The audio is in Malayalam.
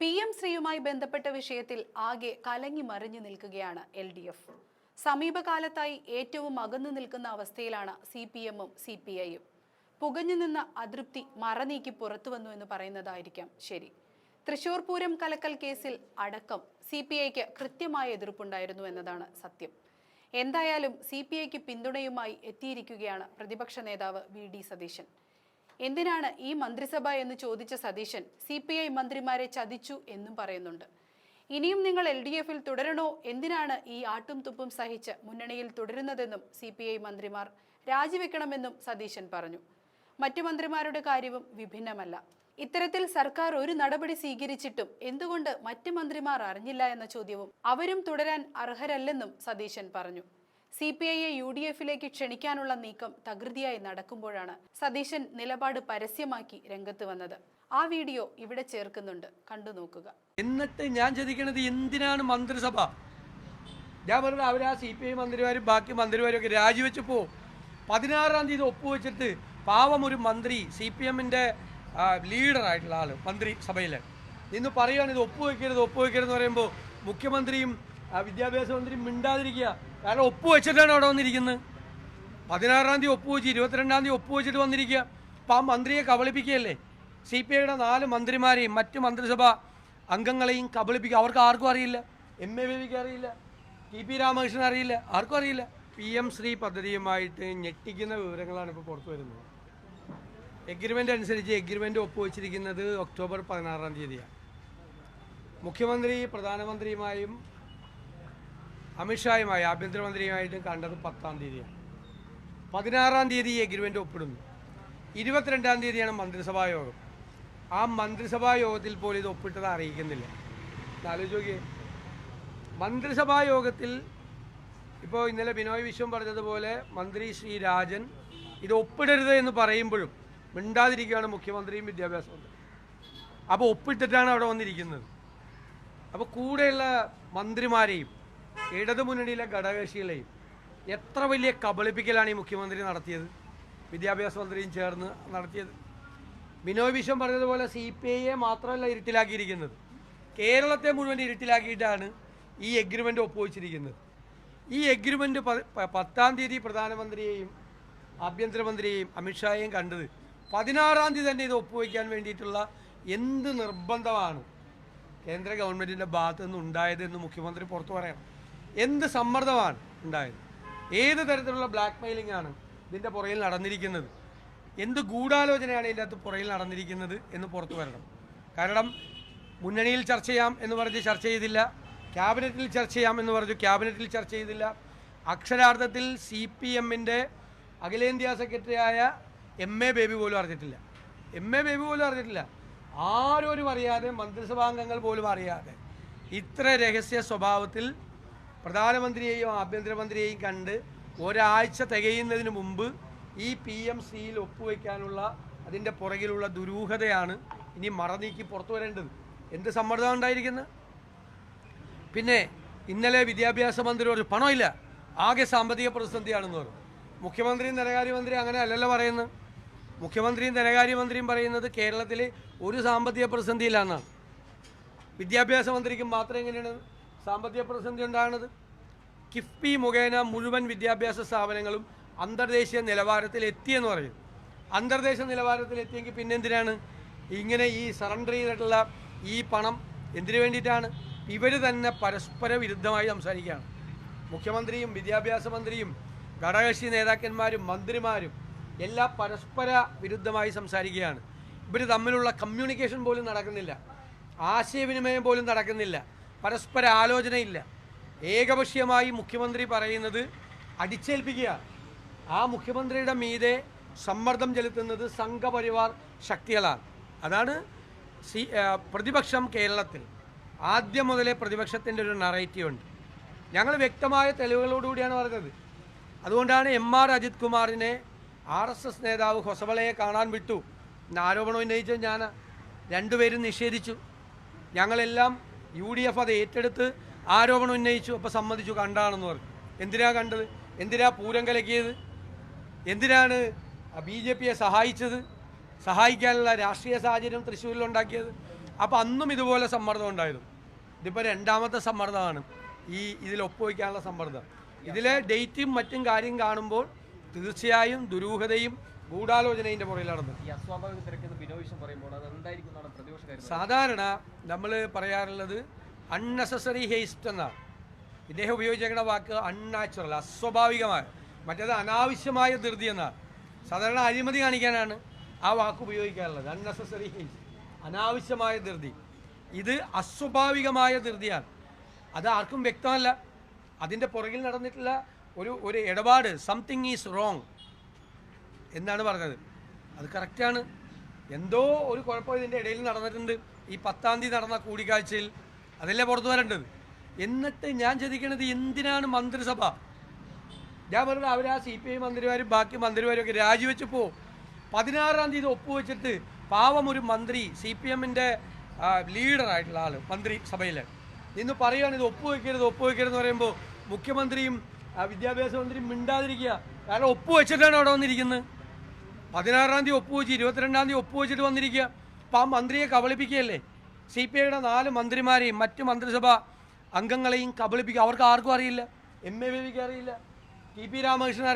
പി എം ശ്രീയുമായി ബന്ധപ്പെട്ട വിഷയത്തിൽ ആകെ കലങ്ങി മറിഞ്ഞു നിൽക്കുകയാണ് എൽ ഡി എഫ്. സമീപകാലത്തായി ഏറ്റവും അകന്നു നിൽക്കുന്ന അവസ്ഥയിലാണ് സി പി എമ്മും സി പി ഐയും. പുകഞ്ഞു നിന്ന അതൃപ്തി മറനീക്കി പുറത്തു വന്നു എന്ന് പറയുന്നതായിരിക്കാം ശരി. തൃശൂർ പൂരം കലക്കൽ കേസിൽ അടക്കം സി പി ഐക്ക് കൃത്യമായ എതിർപ്പുണ്ടായിരുന്നു എന്നതാണ് സത്യം. എന്തായാലും സി പി ഐക്ക് പിന്തുണയുമായി എത്തിയിരിക്കുകയാണ് പ്രതിപക്ഷ നേതാവ് വി ഡി സതീശൻ. എന്തിനാണ് ഈ മന്ത്രിസഭ എന്ന് ചോദിച്ച സതീശൻ സി പി ഐ മന്ത്രിമാരെ ചതിച്ചു എന്നും പറയുന്നുണ്ട്. ഇനിയും നിങ്ങൾ എൽ ഡി എഫിൽ തുടരണോ? എന്തിനാണ് ഈ ആട്ടും തുപ്പും സഹിച്ച് മുന്നണിയിൽ തുടരുന്നതെന്നും സി പി ഐ മന്ത്രിമാർ രാജിവെക്കണമെന്നും സതീശൻ പറഞ്ഞു. മറ്റു മന്ത്രിമാരുടെ കാര്യവും വിഭിന്നമല്ല. ഇത്തരത്തിൽ സർക്കാർ ഒരു നടപടി സ്വീകരിച്ചിട്ടും എന്തുകൊണ്ട് മറ്റ് മന്ത്രിമാർ അറിഞ്ഞില്ല എന്ന ചോദ്യവും അവരും തുടരാൻ അർഹരല്ലെന്നും സതീശൻ പറഞ്ഞു. സി പി ഐയെ യു ഡി എഫിലേക്ക് ക്ഷണിക്കാനുള്ള നീക്കം തകൃതിയായി നടക്കുമ്പോഴാണ് സതീശൻ നിലപാട് പരസ്യമാക്കി രംഗത്ത് വന്നത്. ആ വീഡിയോ ഇവിടെ ചേർക്കുന്നുണ്ട്. കണ്ടു നോക്കുക. എന്നിട്ട് ഞാൻ ചോദിക്കുന്നത് എന്തിനാണ് മന്ത്രിസഭ? ഞാൻ പറഞ്ഞത് അവർ ആ സി പി ഐ മന്ത്രിമാരും ബാക്കി മന്ത്രിമാരും ഒക്കെ രാജിവെച്ചപ്പോൾ പതിനാറാം തീയതി ഒപ്പുവെച്ചിട്ട് പാവം ഒരു മന്ത്രി സി പി എമ്മിന്റെ ലീഡറായിട്ടുള്ള ആൾ മന്ത്രിസഭയിൽ നിന്ന് പറയുകയാണ് ഇത് ഒപ്പുവെക്കരുത് ഒപ്പുവെക്കരുത് എന്ന് പറയുമ്പോൾ മുഖ്യമന്ത്രിയും വിദ്യാഭ്യാസ മന്ത്രിയും മിണ്ടാതിരിക്കുക. കാരണം ഒപ്പ് വെച്ചിട്ടാണ് അവിടെ വന്നിരിക്കുന്നത്. പതിനാറാം തീയതി ഒപ്പുവെച്ച് ഇരുപത്തിരണ്ടാം തീയതി ഒപ്പുവെച്ചിട്ട് വന്നിരിക്കുക. അപ്പം ആ മന്ത്രിയെ കബളിപ്പിക്കുകയല്ലേ? സി പി ഐയുടെ നാല് മന്ത്രിമാരെയും മറ്റ് മന്ത്രിസഭാ അംഗങ്ങളെയും കബളിപ്പിക്കുക. അവർക്ക് ആർക്കും അറിയില്ല. എം എ ബേബിക്ക് അറിയില്ല. ടി പി രാമകൃഷ്ണൻ അറിയില്ല. ആർക്കും അറിയില്ല. പി എം ശ്രീ പദ്ധതിയുമായിട്ട് ഞെട്ടിക്കുന്ന വിവരങ്ങളാണ് ഇപ്പോൾ പുറത്തു വരുന്നത്. എഗ്രിമെന്റ് അനുസരിച്ച് എഗ്രിമെന്റ് ഒപ്പുവെച്ചിരിക്കുന്നത് ഒക്ടോബർ പതിനാറാം തീയതിയാണ്. മുഖ്യമന്ത്രി പ്രധാനമന്ത്രിയുമായും അമിത്ഷായുമായി ആഭ്യന്തരമന്ത്രിയുമായിട്ടും കണ്ടത് പത്താം തീയതിയാണ്. പതിനാറാം തീയതി ഈ എഗ്രിമെന്റ് ഒപ്പിടുന്നു. ഇരുപത്തിരണ്ടാം തീയതിയാണ് മന്ത്രിസഭാ യോഗം. ആ മന്ത്രിസഭാ യോഗത്തിൽ പോലും ഇത് ഒപ്പിട്ടത് അറിയിക്കുന്നില്ല. ആലോചിച്ച് മന്ത്രിസഭാ യോഗത്തിൽ ഇപ്പോൾ ഇന്നലെ ബിനോയ് വിശ്വം പറഞ്ഞതുപോലെ മന്ത്രി ശ്രീ രാജൻ ഇത് ഒപ്പിടരുത് എന്ന് പറയുമ്പോഴും മിണ്ടാതിരിക്കുകയാണ് മുഖ്യമന്ത്രിയും വിദ്യാഭ്യാസ മന്ത്രി അപ്പോൾ ഒപ്പിട്ടിട്ടാണ് അവിടെ വന്നിരിക്കുന്നത്. അപ്പോൾ കൂടെയുള്ള മന്ത്രിമാരെയും ഇടതുമുന്നണിയിലെ ഘടകകക്ഷികളെയും എത്ര വലിയ കബളിപ്പിക്കലാണ് ഈ മുഖ്യമന്ത്രി നടത്തിയത്? വിദ്യാഭ്യാസ മന്ത്രിയും ചേർന്ന് നടത്തിയത്. ബിനോയ് വിശ്വം പറഞ്ഞതുപോലെ സി പി ഐയെ മാത്രമല്ല ഇരുട്ടിലാക്കിയിരിക്കുന്നത്. കേരളത്തെ മുഴുവൻ ഇരുട്ടിലാക്കിയിട്ടാണ് ഈ എഗ്രിമെന്റ് ഒപ്പുവെച്ചിരിക്കുന്നത്. ഈ എഗ്രിമെന്റ് പത്താം തീയതി പ്രധാനമന്ത്രിയെയും ആഭ്യന്തരമന്ത്രിയെയും അമിത്ഷായെയും കണ്ടത് പതിനാറാം തീയതി തന്നെ ഇത് ഒപ്പുവയ്ക്കാൻ വേണ്ടിയിട്ടുള്ള എന്ത് നിർബന്ധമാണ്? കേന്ദ്ര ഗവൺമെന്റിന്റെ ഭാഗത്തു നിന്ന് ഉണ്ടായതെന്ന് മുഖ്യമന്ത്രി പുറത്തു പറയണം. എന്ത് സമ്മർദ്ദമാണ് ഉണ്ടായത്? ഏത് തരത്തിലുള്ള ബ്ലാക്ക് മെയിലിംഗ് ആണ് ഇതിന്റെ പുറയിൽ നടന്നിരിക്കുന്നത്? എന്ത് ഗൂഢാലോചനയാണ് ഇതിന്റെ അകത്ത് പുറയിൽ നടന്നിരിക്കുന്നത് എന്ന് പുറത്തു വരണം. കാരണം മുന്നണിയിൽ ചർച്ച ചെയ്യാം എന്ന് പറഞ്ഞ് ചർച്ച ചെയ്തില്ല ക്യാബിനറ്റിൽ ചർച്ച ചെയ്യാം എന്ന് പറഞ്ഞു ക്യാബിനറ്റിൽ ചർച്ച ചെയ്തില്ല അക്ഷരാർത്ഥത്തിൽ സി പി എമ്മിന്റെ അഖിലേന്ത്യാ സെക്രട്ടറിയായ എം എ ബേബി പോലും അറിഞ്ഞിട്ടില്ല. എം എ ബേബി പോലും അറിഞ്ഞിട്ടില്ല. ആരോരും അറിയാതെ മന്ത്രിസഭാംഗങ്ങൾ പോലും അറിയാതെ ഇത്ര രഹസ്യ സ്വഭാവത്തിൽ പ്രധാനമന്ത്രിയെയും ആഭ്യന്തരമന്ത്രിയെയും കണ്ട് ഒരാഴ്ച തികയുന്നതിന് മുമ്പ് ഈ പി എം സിയിൽ ഒപ്പുവെക്കാനുള്ള അതിന്റെ പുറകിലുള്ള ദുരൂഹതയാണ് ഇനി മറനീക്കി പുറത്തു വരേണ്ടത്. എന്ത് സമ്മർദ്ദം ഉണ്ടായിരിക്കുന്നത് പിന്നെ ഇന്നലെ വിദ്യാഭ്യാസ മന്ത്രി ഒരു പണമില്ല. ആകെ സാമ്പത്തിക പ്രതിസന്ധിയാണെന്ന് പറഞ്ഞു. മുഖ്യമന്ത്രിയും ധനകാര്യമന്ത്രി അങ്ങനെ അല്ലല്ലോ പറയുന്നത്. മുഖ്യമന്ത്രിയും ധനകാര്യമന്ത്രിയും പറയുന്നത് കേരളത്തിൽ ഒരു സാമ്പത്തിക പ്രതിസന്ധിയില്ലാന്നാണ് വിദ്യാഭ്യാസ മന്ത്രിക്കും മാത്രം എങ്ങനെയാണ് സാമ്പത്തിക പ്രതിസന്ധി ഉണ്ടാകുന്നത്. കിഫ്ബി മുഖേന മുഴുവൻ വിദ്യാഭ്യാസ സ്ഥാപനങ്ങളും അന്തർദേശീയ നിലവാരത്തിൽ എത്തിയെന്ന് പറയും. അന്തർദേശീയ നിലവാരത്തിൽ എത്തിയെങ്കിൽ പിന്നെ എന്തിനാണ് ഇങ്ങനെ ഈ സറണ്ടർ ചെയ്തിട്ടുള്ള ഈ പണം എന്തിനു വേണ്ടിയിട്ടാണ്? ഇവർ തന്നെ പരസ്പര വിരുദ്ധമായി സംസാരിക്കുകയാണ്. മുഖ്യമന്ത്രിയും വിദ്യാഭ്യാസ മന്ത്രിയും ഘടകകക്ഷി നേതാക്കന്മാരും മന്ത്രിമാരും എല്ലാം പരസ്പര വിരുദ്ധമായി സംസാരിക്കുകയാണ്. ഇവർ തമ്മിലുള്ള കമ്മ്യൂണിക്കേഷൻ പോലും നടക്കുന്നില്ല. ആശയവിനിമയം പോലും നടക്കുന്നില്ല. പരസ്പര ആലോചനയില്ല. ഏകപക്ഷീയമായി മുഖ്യമന്ത്രി പറയുന്നത് അടിച്ചേൽപ്പിക്കുകയാണ് ആ മുഖ്യമന്ത്രിയുടെ മീതെ സമ്മർദ്ദം ചെലുത്തുന്നത് സംഘപരിവാർ ശക്തികളാണ്. അതാണ് സി പ്രതിപക്ഷം കേരളത്തിൽ. ആദ്യം മുതലേ പ്രതിപക്ഷത്തിന്റെ ഒരു നറേറ്റീവ് ഉണ്ട്. ഞങ്ങൾ വ്യക്തമായ തെളിവുകളോടുകൂടിയാണ് പറഞ്ഞത്. അതുകൊണ്ടാണ് എം ആർ അജിത് കുമാറിനെ ആർ എസ് എസ് നേതാവ് ഹൊസബളയെ കാണാൻ വിട്ടു. എന്ന ആരോപണം ഉന്നയിച്ചത് ഞാൻ രണ്ടുപേരും നിഷേധിച്ചു. ഞങ്ങളെല്ലാം യു ഡി എഫ് അത് ഏറ്റെടുത്ത് ആരോപണം ഉന്നയിച്ചു അപ്പോൾ സമ്മതിച്ചു കണ്ടാണെന്ന് പറഞ്ഞു. എന്തിനാ കണ്ടത്? എന്തിനാ പൂരം കലക്കിയത്? എന്തിനാണ് ബി ജെ പിയെ സഹായിച്ചത്? സഹായിക്കാനുള്ള രാഷ്ട്രീയ സാഹചര്യം തൃശ്ശൂരിൽ ഉണ്ടാക്കിയത് അപ്പോൾ അന്നും ഇതുപോലെ സമ്മർദ്ദം ഉണ്ടായിരുന്നു. ഇതിപ്പോൾ രണ്ടാമത്തെ സമ്മർദ്ദമാണ്. ഈ ഇതിൽ ഒപ്പുവയ്ക്കാനുള്ള സമ്മർദ്ദം. ഇതിലെ ഡേറ്റും മറ്റും കാര്യം കാണുമ്പോൾ തീർച്ചയായും ദുരൂഹതയും ഗൂഢാലോചനയുടെ പുറകിൽ നടന്നു ഈ അസ്വാഭാവിക തിരക്കെന്ന് ബിനോയ് പറയുമ്പോൾ അത് എന്തായിരിക്കും എന്നാണ് പ്രതിപക്ഷ സാധാരണ നമ്മൾ പറയാറുള്ളത് അൺനെസസറി ഹേസ്റ്റ് എന്നാണ്. ഇദ്ദേഹം ഉപയോഗിച്ചേക്കുന്ന വാക്ക് അൺനാച്ചുറൽ അസ്വാഭാവികമായ മറ്റേത് അനാവശ്യമായ ധൃതി എന്നാണ്. സാധാരണ അഴിമതി കാണിക്കാനാണ് ആ വാക്ക് ഉപയോഗിക്കാറുള്ളത്. അൺനെസസറി ഹേസ്റ്റ് അനാവശ്യമായ ധൃതി. ഇത് അസ്വാഭാവികമായ ധൃതിയാണ്. അത് ആർക്കും വ്യക്തമല്ല. അതിന്റെ പുറകിൽ നടന്നിട്ടുള്ള ഒരു ഒരു ഇടപാട് സംതിങ് ഈസ് റോങ് എന്നാണ് പറഞ്ഞത്. അത് കറക്റ്റാണ് എന്തോ ഒരു കുഴപ്പം ഇതിന്റെ ഇടയിൽ നടന്നിട്ടുണ്ട്. ഈ പത്താം തീയതി നടന്ന കൂടിക്കാഴ്ചയിൽ അതല്ലേ പുറത്തു വരേണ്ടത്? എന്നിട്ട് ഞാൻ ചിന്തിക്കുന്നത് എന്തിനാണ് മന്ത്രിസഭ? ഞാൻ പറഞ്ഞത് അവർ ആ സി പി ഐ മന്ത്രിമാരും ബാക്കി മന്ത്രിമാരും ഒക്കെ രാജിവെച്ച് പോവും പതിനാറാം തീയതി ഒപ്പുവെച്ചിട്ട് പാവം ഒരു മന്ത്രി സി പി എമ്മിന്റെ ലീഡറായിട്ടുള്ള ആൾ മന്ത്രിസഭയിൽ നിന്ന് പറയുകയാണ് ഇത് ഒപ്പുവെക്കരുത് ഒപ്പുവെക്കരുത് എന്ന് പറയുമ്പോൾ മുഖ്യമന്ത്രിയും വിദ്യാഭ്യാസ മന്ത്രിയും മിണ്ടാതിരിക്കുക. കാരണം ഒപ്പുവെച്ചിട്ടാണ് അവിടെ വന്നിരിക്കുന്നത്. പതിനാറാം തീയതി ഒപ്പുവെച്ച് ഇരുപത്തിരണ്ടാം തീയതി ഒപ്പുവെച്ചിട്ട് വന്നിരിക്കുക. അപ്പം ആ മന്ത്രിയെ കബളിപ്പിക്കുകയല്ലേ? സി പി ഐയുടെ നാല് മന്ത്രിമാരെയും മറ്റ് മന്ത്രിസഭാ അംഗങ്ങളെയും കബളിപ്പിക്കുക. അവർക്ക് ആർക്കും അറിയില്ല. എം എ ബേബിക്ക് അറിയില്ല. T P Ramakrishnan